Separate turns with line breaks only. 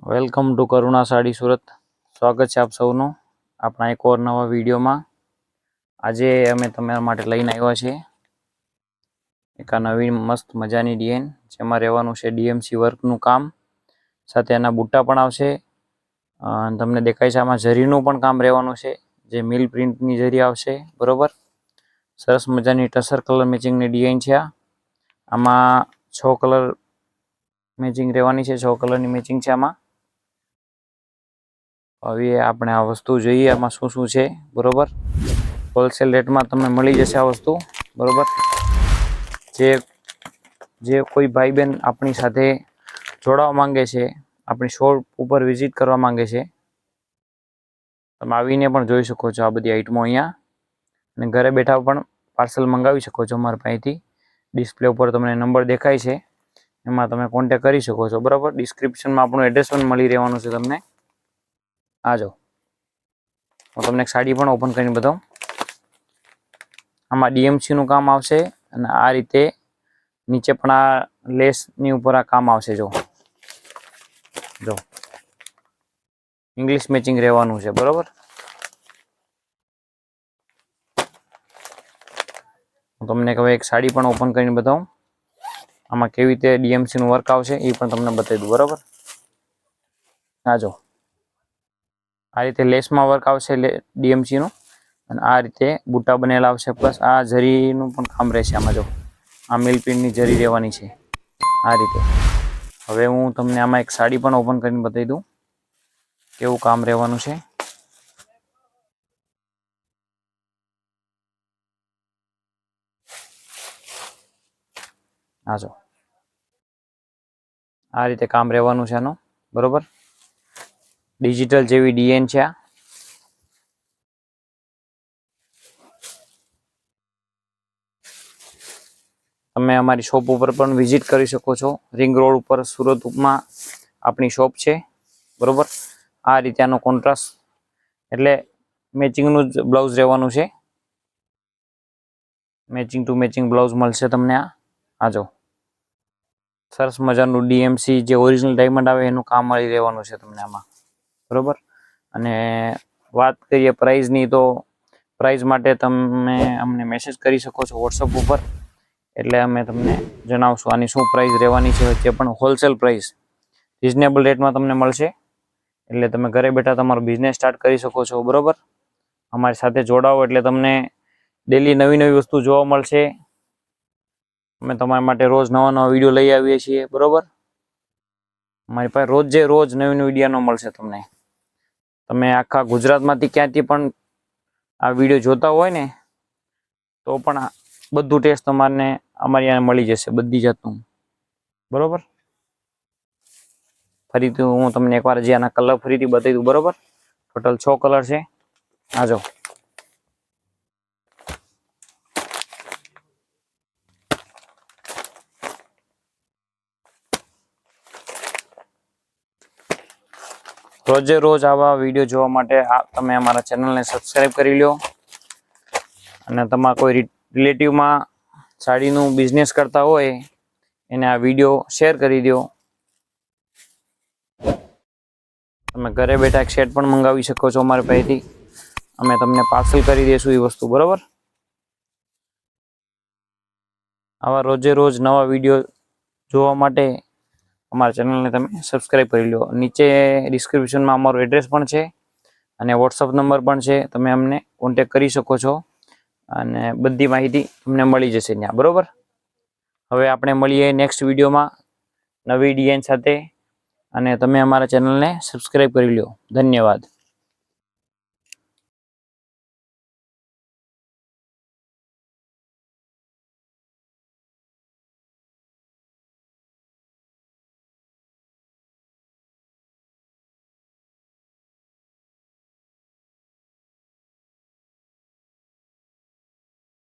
Welcome to Karuna Sari Surat. સ્વાગત છે આપ સૌનું આપણા એક ઓર નવા વિડીયોમાં. આજે અમે તમારા માટે લઈને આવ્યા છીએ એક આ નવીન મસ્ત મજાની ડિઝાઇન જેમાં રહેવાનું છે ડીએમસી વર્કનું કામ. સાથે એના બુટ્ટા પણ આવશે. તમને દેખાય છે આમાં ઝરીનું પણ કામ રહેવાનું છે, જે મિલ પ્રિન્ટની ઝરી આવશે, બરોબર? સરસ મજાની ટસર કલર મેચિંગની ડિઝાઇન છે આમાં છ કલર મેચિંગ રહેવાની છે, છ કલરની મેચિંગ છે આમાં. હવે આપણે આ વસ્તુ જોઈએ, આમાં શું શું છે, બરોબર? હોલસેલ રેટમાં તમને મળી જશે આ વસ્તુ, બરોબર? જે જે કોઈ ભાઈ બહેન આપણી સાથે જોડાવા માંગે છે, આપણી શોપ ઉપર વિઝિટ કરવા માંગે છે, તમે આવીને પણ જોઈ શકો છો આ બધી આઈટમો અહીંયા. અને ઘરે બેઠા પણ પાર્સલ મંગાવી શકો છો અમારા પાસેથી. ડિસ્પ્લે ઉપર તમને નંબર દેખાય છે. એમાં તમે કોન્ટેક કરી શકો છો, બરાબર? ડિસ્ક્રિપ્શનમાં આપણું એડ્રેસ પણ મળી રહેવાનું છે તમને. આ જો. હું તમને એક સાડી પણ ઓપન કરીને બતાવું. આમાં ડીએમસીનું કામ આવશે અને આ રીતે નીચે પણ આ લેસની ઉપર આ કામ આવશે જો. જો. ઇંગ્લિશ મેચિંગ રહેવાનું છે, બરોબર? હું તમને હવે એક સાડી પણ ઓપન કરીને બતાવું. આમાં કેવી રીતે ડીએમસીનું વર્ક આવશે એ પણ તમને બતાવી દઉં, બરાબર? આ જો. આ રીતે લેસમાં વર્ક આવશે ડીએમસી નું. અને આ રીતે બુટ્ટા બનેલા આવશે. પ્લસ આ જરીનું પણ કામ રહેશે આમાં જો. આ મિલ પ્રિન્ટની જરી રહેવાની છે. આ રીતે. હવે હું તમને આમાં એક સાડી પણ ઓપન કરીને બતાવી દઉં. કેવું કામ રહેવાનું છે. આ જો. આ રીતે કામ રહેવાનું છે આનું. બરોબર? ડિજિટલ જેવી ડીએન છે આ. તમે અમારી શોપ ઉપર પણ વિઝિટ કરી શકો છો. રિંગ રોડ ઉપર સુરતમાં આપણી શોપ છે. બરોબર? આ રીતે આનો કોન્ટ્રાસ્ટ એટલે મેચિંગનું જ બ્લાઉઝ રહેવાનું છે. મેચિંગ ટુ મેચિંગ બ્લાઉઝ મળશે તમને આ. આ જો. સરસ મજાનું ડીએમસી જે ઓરિજિનલ ડાયમંડ આવે એનું કામ મળી રહેવાનું છે તમને આમાં. બરોબર? અને વાત કરીએ પ્રાઇઝની તો પ્રાઇઝ માટે તમે અમને મેસેજ કરી શકો છો વોટ્સઅપ ઉપર. એટલે અમે તમને જણાવશું આની શું પ્રાઇઝ રહેવાની છે, જે પણ હોલસેલ પ્રાઇસ રિઝનેબલ રેટમાં તમને મળશે. એટલે તમે ઘરે બેઠા તમારો બિઝનેસ સ્ટાર્ટ કરી શકો છો, બરોબર? અમારી સાથે જોડાઓ એટલે તમને ડેલી નવી નવી વસ્તુ જોવા મળશે. અમે તમારા માટે રોજ નવા નવા વીડિયો લઈ આવીએ છીએ, બરોબર? અમારી પાસે રોજે રોજ નવી નવી વિડીયાનો મળશે તમને. તમે આખા ગુજરાતમાંથી ક્યાંથી પણ આ વીડિયો જોતા હોય ને, તો પણ બધું ટેસ્ટ તમારને અમારી અહીંયા મળી જશે બધી જાતનું. બરોબર? ફરીથી હું તમને એકવાર જે આના કલર ફરીથી બતાવી દઉં, બરોબર? ટોટલ છ કલર છે. આ જો. રોજે રોજ આવા વીડિયો જોવા માટે તમે અમારા ચેનલને સબસ્ક્રાઈબ કરી લો અને તમારા કોઈ રિલેટિવમાં સાડીનું બિઝનેસ કરતા હોય, એને આ વીડિયો શેર કરી દો તમે ઘરે બેઠા એક સેટ પણ મંગાવી શકો છો અમારી પાસેથી. અમે તમને પાર્સલ કરી દઈશું એ વસ્તુ, બરાબર? આવા રોજે રોજ નવા વીડિયો જોવા માટે અમારા ચેનલને તમે સબસ્ક્રાઈબ કરી લો. નીચે ડિસ્ક્રિપ્શનમાં અમારું એડ્રેસ પણ છે અને વોટ્સઅપ નંબર પણ છે. તમે અમને કોન્ટેક કરી શકો છો અને બધી માહિતી તમને મળી જશે ત્યાં. બરાબર? હવે આપણે મળીએ નેક્સ્ટ વિડીયોમાં નવી ડિઝાઇન સાથે અને તમે અમારા ચેનલને સબસ્ક્રાઈબ કરી લો. ધન્યવાદ.